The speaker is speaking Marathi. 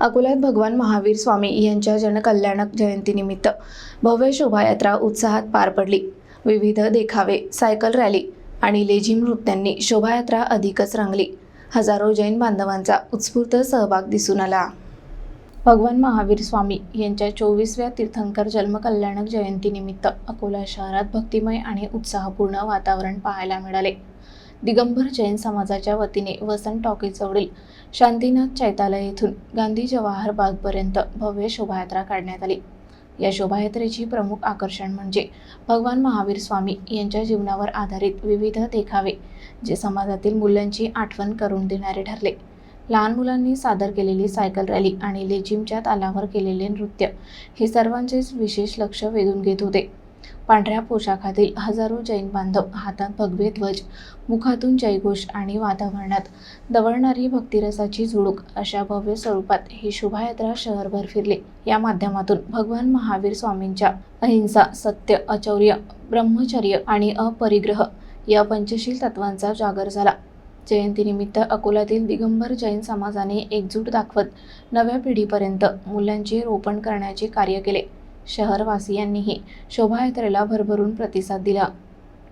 अकोल्यात भगवान महावीर स्वामी यांच्या जनकल्याणक जयंतीनिमित्त भव्य शोभायात्रा उत्साहात पार पडली. विविध देखावे सायकल रॅली आणि लेझिम नृत्यांनी शोभायात्रा अधिकच रंगली. हजारो जैन बांधवांचा उत्स्फूर्त सहभाग दिसून आला. भगवान महावीर स्वामी यांच्या चोवीसव्या तीर्थंकर जन्मकल्याणक जयंतीनिमित्त अकोला शहरात भक्तिमय आणि उत्साहपूर्ण वातावरण पाहायला मिळाले. दिगंबर जैन समाजाच्या वतीने वसंत टॉकीजवळील शांतीनाथ चैतालय येथून गांधी जवाहर बागपर्यंत भव्य शोभायात्रा काढण्यात आली. या शोभायात्रेची प्रमुख आकर्षण म्हणजे भगवान महावीर स्वामी यांच्या जीवनावर आधारित विविध देखावे जे समाजातील मूल्यांची आठवण करून देणारे ठरले. लहान मुलांनी सादर केलेली सायकल रॅली आणि लेझिमच्या तालावर केलेले नृत्य हे सर्वांचेच विशेष लक्ष वेधून घेत होते. पांढऱ्या पोशाखातील हजारो जैन बांधव हातात भगवे ध्वज मुखातून जयघोष आणि वातावरणात दवळणारी भक्तिरसाची झुळूक अशा भव्य स्वरूपात ही शोभायात्रा शहरभर फिरली. या माध्यमातून भगवान महावीर स्वामींच्या अहिंसा सत्य अचौर्य ब्रह्मचर्य आणि अपरिग्रह या पंचशील तत्वांचा जागर झाला. जयंतीनिमित्त अकोल्यातील दिगंबर जैन समाजाने एकजूट दाखवत नव्या पिढीपर्यंत मूल्यांचे रोपण करण्याचे कार्य केले. शहरवासियांनीही शोभायात्रेला भरभरून प्रतिसाद दिला.